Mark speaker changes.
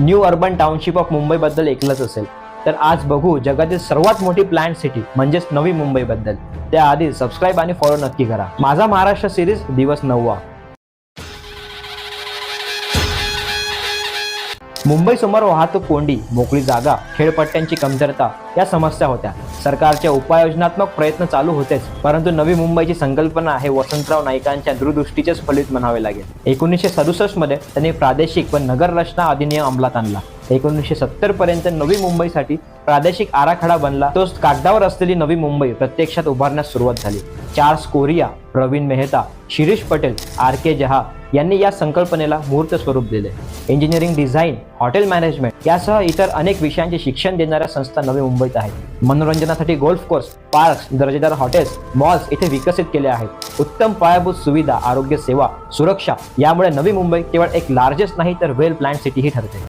Speaker 1: New urban township of मुंबईबद्दल ऐकलंच असेल. तर आज बघू जगातील सर्वात मोठी प्लॅन्ट सिटी म्हणजेच नवी मुंबईबद्दल. त्याआधी सबस्क्राईब आणि फॉलो नक्की करा. माझा महाराष्ट्र सिरीज दिवस नववा. मुंबई समोर वाहतूक कोंडी मोकळी जागा खेळपट्ट्यांची कमतरता या समस्या होत्या. सरकारच्या उपाययोजनात्मक प्रयत्न चालू होतेच परंतु नवी मुंबईची संकल्पना हे वसंतराव नाईकांच्या दूरदृष्टीचेच फलित म्हणावे लागेल. एकोणीसशे सदुसष्टमध्ये त्यांनी प्रादेशिक व नगर रचना अधिनियम अंमलात आणला. एकोणीसशे सत्तर पर्यंत नवी मुंबईसाठी प्रादेशिक आराखडा बनला. तो कागदावर असलेली नवी मुंबई प्रत्यक्षात उभारण्यास सुरुवात झाली. Charles Correa Pravin Mehta Shirish Patel R K Jha यांनी या संकल्पनेला मूर्त स्वरूप दिले. इंजिनिअरिंग डिझाईन हॉटेल मॅनेजमेंट यासह इतर अनेक विषयांचे शिक्षण देणाऱ्या संस्था नवी मुंबईत आहेत. मनोरंजनासाठी गोल्फ कोर्स पार्क्स दर्जेदार हॉटेल्स मॉल्स इथे विकसित केले आहेत. उत्तम पायाभूत सुविधा आरोग्य सेवा सुरक्षा यामुळे नवी मुंबई केवळ एक लार्जेस्ट नाही तर वेल प्लॅन सिटीही ठरते.